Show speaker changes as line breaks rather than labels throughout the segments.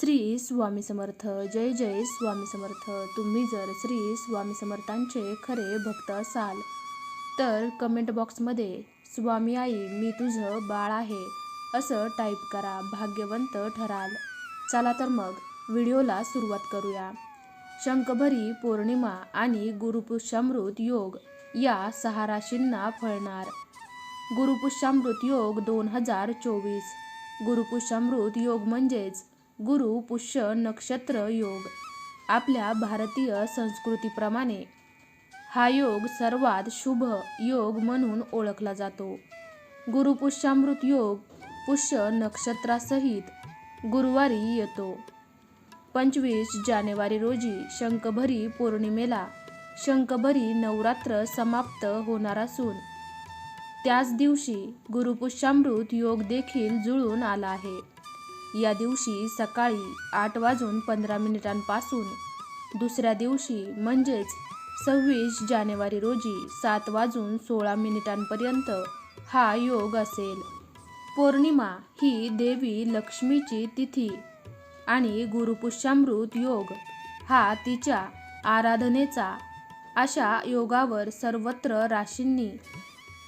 श्री स्वामी समर्थ जय जय स्वामी समर्थ. तुम्ही जर श्री स्वामी समर्थांचे खरे भक्त असाल तर कमेंट बॉक्समध्ये स्वामी आई मी तुझं बाळ आहे असं टाईप करा भाग्यवंत ठराल. चला तर मग व्हिडिओला सुरुवात करूया. शंखभरी पौर्णिमा आणि गुरुपुष्यामृत योग या सहा राशींना फळणार. गुरुपुष्यामृत योग दोन हजार चोवीस. गुरुपुष्यामृत योग म्हणजेच गुरु पुष्य नक्षत्र योग. आपल्या भारतीय संस्कृतीप्रमाणे हा योग सर्वात शुभ योग म्हणून ओळखला जातो. गुरुपुष्यामृत योग पुष्य नक्षत्रासहित गुरुवारी येतो. पंचवीस जानेवारी रोजी शंखभरी पौर्णिमेला शंखभरी नवरात्र समाप्त होणार असून त्याच दिवशी गुरुपुष्यामृत योग देखील जुळून आला आहे. या दिवशी सकाळी आठ वाजून पंधरा मिनिटांपासून दुसऱ्या दिवशी म्हणजेच सव्वीस जानेवारी रोजी सात वाजून सोळा मिनिटांपर्यंत हा योग असेल. पौर्णिमा ही देवी लक्ष्मीची तिथी आणि गुरुपुष्यामृत योग हा तिच्या आराधनेचा अशा योगावर सर्वत्र राशींनी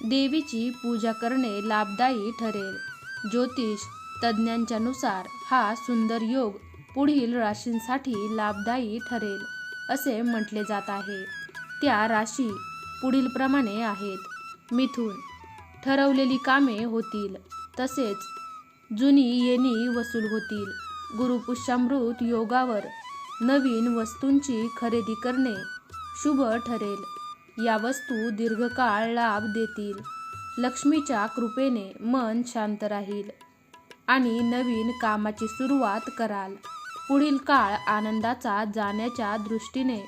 देवीची पूजा करणे लाभदायी ठरेल. ज्योतिष तज्ज्ञांच्यानुसार हा सुंदर योग पुढील राशींसाठी लाभदायी ठरेल असे म्हटले जात आहे. त्या राशी पुढीलप्रमाणे आहेत. मिथून ठरवलेली कामे होतील तसेच जुनी येणी वसूल होतील. गुरुपुष्यामृत योगावर नवीन वस्तूंची खरेदी करणे शुभ ठरेल. या वस्तू दीर्घकाळ लाभ देतील. लक्ष्मीच्या कृपेने मन शांत राहील. आणि नवीन कामाची सुरुवात कराल. पुढील काळ आनंदाचा जाण्याच्या दृष्टीने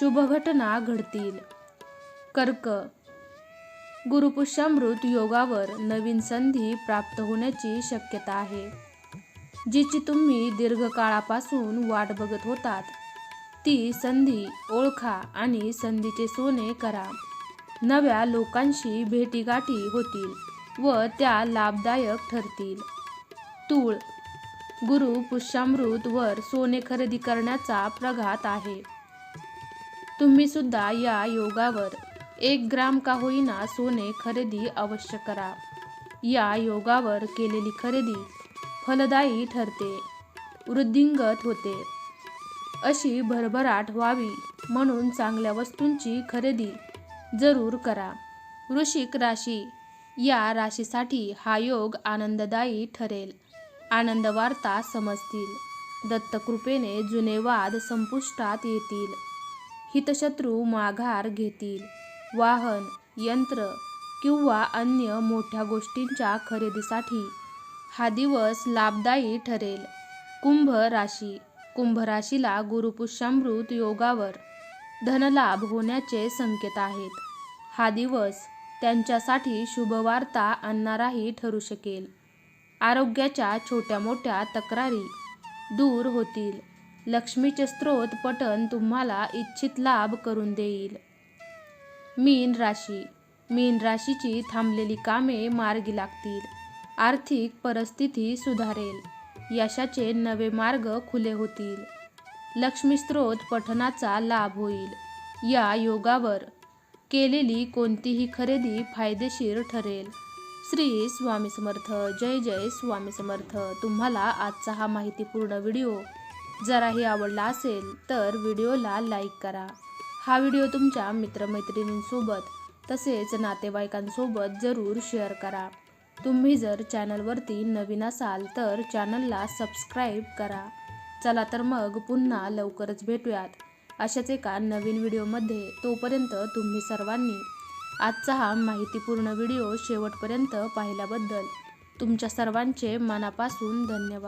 शुभघटना घडतील. कर्क. गुरुपुष्यामृत योगावर नवीन संधी प्राप्त होण्याची शक्यता आहे. जिची तुम्ही दीर्घकाळापासून वाट बघत होतात ती संधी ओळखा आणि संधीचे सोने करा. नव्या लोकांशी भेटीगाठी होतील व त्या लाभदायक ठरतील. तूळ. गुरु पुष्यामृत वर सोने खरेदी करण्याचा प्रघात आहे. तुम्ही सुद्धा या योगावर एक ग्राम का होईना सोने खरेदी अवश्य करा. या योगावर केलेली खरेदी फलदायी ठरते वृद्धिंगत होते. अशी भरभराट व्हावी म्हणून चांगल्या वस्तूंची खरेदी जरूर करा. वृश्चिक राशी या राशीसाठी हा योग आनंददायी ठरेल. आनंदवार्ता समजतील. दत्तकृपेने जुने वाद संपुष्टात येतील. हितशत्रू माघार घेतील. वाहन यंत्र किंवा अन्य मोठ्या गोष्टींच्या खरेदीसाठी हा दिवस लाभदायी ठरेल. कुंभ राशी कुंभ राशीला गुरुपुष्यामृत योगावर धनलाभ होण्याचे संकेत आहेत. हा दिवस त्यांच्यासाठी शुभवार्ता आणणाराही ठरू शकेल. आरोग्याच्या छोट्या मोठ्या तक्रारी दूर होतील. लक्ष्मीचे स्त्रोत पठण तुम्हाला इच्छित लाभ करून देईल. मीन राशी. मीन राशीची थांबलेली कामे मार्गी लागतील. आर्थिक परिस्थिती सुधारेल. यशाचे नवे मार्ग खुले होतील. लक्ष्मी स्त्रोत पठणाचा लाभ होईल. या योगावर केलेली कोणतीही खरेदी फायदेशीर ठरेल. श्री स्वामी समर्थ जय जय स्वामी समर्थ. तुम्हाला आजचा हा माहितीपूर्ण व्हिडिओ जराही आवडला असेल तर व्हिडिओला लाईक करा. हा व्हिडिओ तुमच्या मित्रमैत्रिणींसोबत तसेच नातेवाईकांसोबत जरूर शेअर करा. तुम्ही जर चॅनलवरती नवीन असाल तर चॅनलला सबस्क्राईब करा. चला तर मग पुन्हा लवकरच भेटूयात. अशाच एका नवीन व्हिडिओमध्ये तोपर्यंत तुम्ही सर्वांनी आजचा हा माहितीपूर्ण व्हिडिओ शेवटपर्यंत पाहिल्याबद्दल तुमच्या सर्वांचे मनापासून धन्यवाद.